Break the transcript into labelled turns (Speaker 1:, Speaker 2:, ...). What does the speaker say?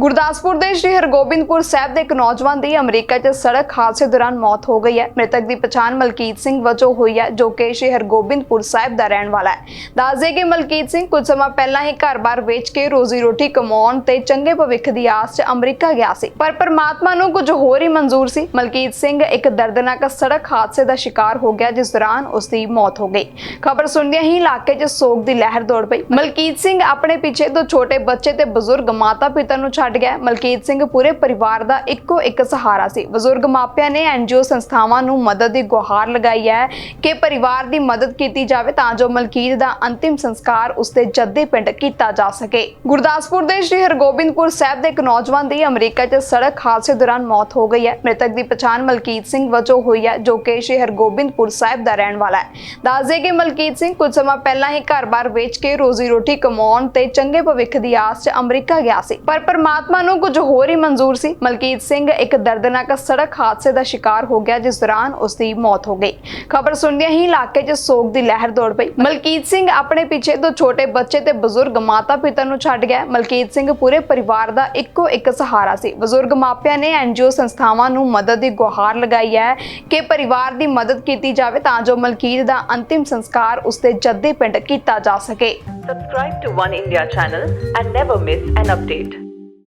Speaker 1: ਗੁਰਦਾਸਪੁਰ ਦੇ ਸ਼੍ਰੀ ਹਰਗੋਬਿੰਦਪੁਰ ਸਾਹਿਬ ਦੇ ਇੱਕ ਨੌਜਵਾਨ ਦੀ ਅਮਰੀਕਾ 'ਚ ਸੜਕ ਹਾਦਸੇ ਦੌਰਾਨ ਮੌਤ ਹੋ ਗਈ ਹੈ। ਮ੍ਰਿਤਕ ਦੀ ਪਛਾਣ ਮਲਕੀਤ ਸਿੰਘ ਵਜੋਂ ਹੋਈ ਹੈ, ਜੋ ਕਿ ਸ਼੍ਰੀ ਹਰਗੋਬਿੰਦਪੁਰ ਸਾਹਿਬ ਦਾ ਰਹਿਣ ਵਾਲਾ ਹੈ। ਦੱਸਦੇ ਕਿ ਮਲਕੀਤ ਸਿੰਘ ਕੁਝ ਸਮਾਂ ਪਹਿਲਾਂ ਹੀ ਘਰ-ਬਾਰ ਵੇਚ ਕੇ ਰੋਜ਼ੀ ਰੋਟੀ ਕਮਾਉਣ ਤੇ ਚੰਗੇ ਭਵਿੱਖ ਦੀ ਆਸ 'ਚ ਅਮਰੀਕਾ ਗਿਆ ਸੀ। ਪਰ ਪਰਮਾਤਮਾ ਨੂੰ ਕੁਝ ਹੋਰ ਹੀ ਮਨਜ਼ੂਰ ਸੀ। ਮਲਕੀਤ ਸਿੰਘ ਇੱਕ ਦਰਦਨਾਕ ਸੜਕ ਹਾਦਸੇ ਦਾ ਸ਼ਿਕਾਰ ਹੋ ਗਿਆ, ਜਿਸ ਦੌਰਾਨ ਉਸ ਦੀ ਮੌਤ ਹੋ ਗਈ। ਖਬਰ ਸੁਣਦਿਆਂ ਹੀ ਇਲਾਕੇ 'ਚ ਸੋਗ ਦੀ ਲਹਿਰ ਦੌੜ ਪਈ। ਮਲਕੀਤ ਸਿੰਘ ਆਪਣੇ ਪਿੱਛੇ ਤੋਂ ਛੋਟੇ ਬੱਚੇ ਤੇ ਬਜ਼ੁਰਗ ਮਾਤਾ ਪਿਤਾ ਨੂੰ ਛੱਡ ਗਿਆ। ਮਲਕੀਤ ਸਿੰਘ ਪੂਰੇ ਪਰਿਵਾਰ ਦਾ ਇੱਕੋ ਇੱਕ ਸਹਾਰਾ ਸੀ। ਬਜ਼ੁਰਗ ਮਾਪਿਆਂ ਨੇ ਐਨਜੀਓ ਸੰਸਥਾਵਾਂ ਨੂੰ ਮਦਦ ਦੀ ਗੁਹਾਰ ਲਗਾਈ ਹੈ ਕਿ ਪਰਿਵਾਰ ਦੀ ਮਦਦ ਕੀਤੀ ਜਾਵੇ ਤਾਂ ਜੋ ਮਲਕੀਤ ਦਾ ਅੰਤਿਮ ਸੰਸਕਾਰ ਉਸਦੇ ਜੱਦੇ ਪਿੰਡ ਕੀਤਾ ਜਾ ਸਕੇ। ਗੁਰਦਾਸਪੁਰ ਦੇ ਸ਼੍ਰੀ ਹਰਗੋਬਿੰਦਪੁਰ ਸਾਹਿਬ ਦੇ ਇੱਕ ਨੌਜਵਾਨ ਦੀ ਅਮਰੀਕਾ 'ਚ ਸੜਕ ਹਾਦਸੇ ਦੌਰਾਨ ਮੌਤ ਹੋ ਗਈ ਹੈ। ਮ੍ਰਿਤਕ ਦੀ ਪਛਾਣ ਮਲਕੀਤ ਸਿੰਘ ਵਜੋਂ ਹੋਈ ਹੈ, ਜੋ ਕਿ ਸ਼੍ਰੀ ਹਰਗੋਬਿੰਦਪੁਰ ਸਾਹਿਬ ਦਾ ਰਹਿਣ ਵਾਲਾ ਹੈ। ਦੱਸਦੇ ਕਿ ਮਲਕੀਤ ਸਿੰਘ ਕੁਝ ਸਮਾਂ ਪਹਿਲਾਂ ਹੀ ਘਰ-ਬਾਰ ਵੇਚ ਕੇ ਰੋਜ਼ੀ ਰੋਟੀ ਕਮਾਉਣ ਤੇ ਚੰਗੇ ਭਵਿੱਖ ਦੀ ਆਸ 'ਚ ਅਮਰੀਕਾ ਗਿਆ ਸੀ। ਪਰ ਪਰਮਾਤਮਾ ਨੂੰ ਕੁਝ ਹੋਰ ਹੀ ਮਨਜ਼ੂਰ ਸੀ। ਮਲਕੀਤ ਸਿੰਘ ਇੱਕ ਦਰਦਨਾਕ ਸੜਕ ਹਾਦਸੇ ਦਾ ਸ਼ਿਕਾਰ ਹੋ ਗਿਆ, ਜਿਸ ਦੌਰਾਨ ਉਸ ਦੀ ਮੌਤ ਹੋ ਗਈ। ਖਬਰ ਸੁਣਦਿਆਂ ਹੀ ਇਲਾਕੇ 'ਚ ਸੋਗ ਦੀ ਲਹਿਰ ਦੌੜ ਪਈ। ਮਲਕੀਤ ਸਿੰਘ ਆਪਣੇ ਪਿੱਛੇ ਦੋ ਛੋਟੇ ਬੱਚੇ ਤੇ ਬਜ਼ੁਰਗ ਮਾਤਾ ਪਿਤਾ ਨੂੰ ਛੱਡ ਗਿਆ। ਮਲਕੀਤ ਸਿੰਘ ਪੂਰੇ ਪਰਿਵਾਰ ਦਾ ਇੱਕੋ ਇੱਕ ਸਹਾਰਾ ਸੀ। ਬਜ਼ੁਰਗ ਮਾਪਿਆਂ ਨੇ ਐਨਜੀਓ ਸੰਸਥਾਵਾਂ ਨੂੰ ਮਦਦ ਦੀ ਗੁਹਾਰ ਲਗਾਈ ਹੈ ਕਿ ਪਰਿਵਾਰ ਦੀ ਮਦਦ ਕੀਤੀ ਜਾਵੇ ਤਾਂ ਜੋ ਮਲਕੀਤ ਦਾ ਅੰਤਿਮ ਸੰਸਕਾਰ ਉਸਦੇ ਜੱਦੇ ਪਿੰਡ ਕੀਤਾ ਜਾ ਸਕੇ।
Speaker 2: Subscribe to One India channel and never miss an update.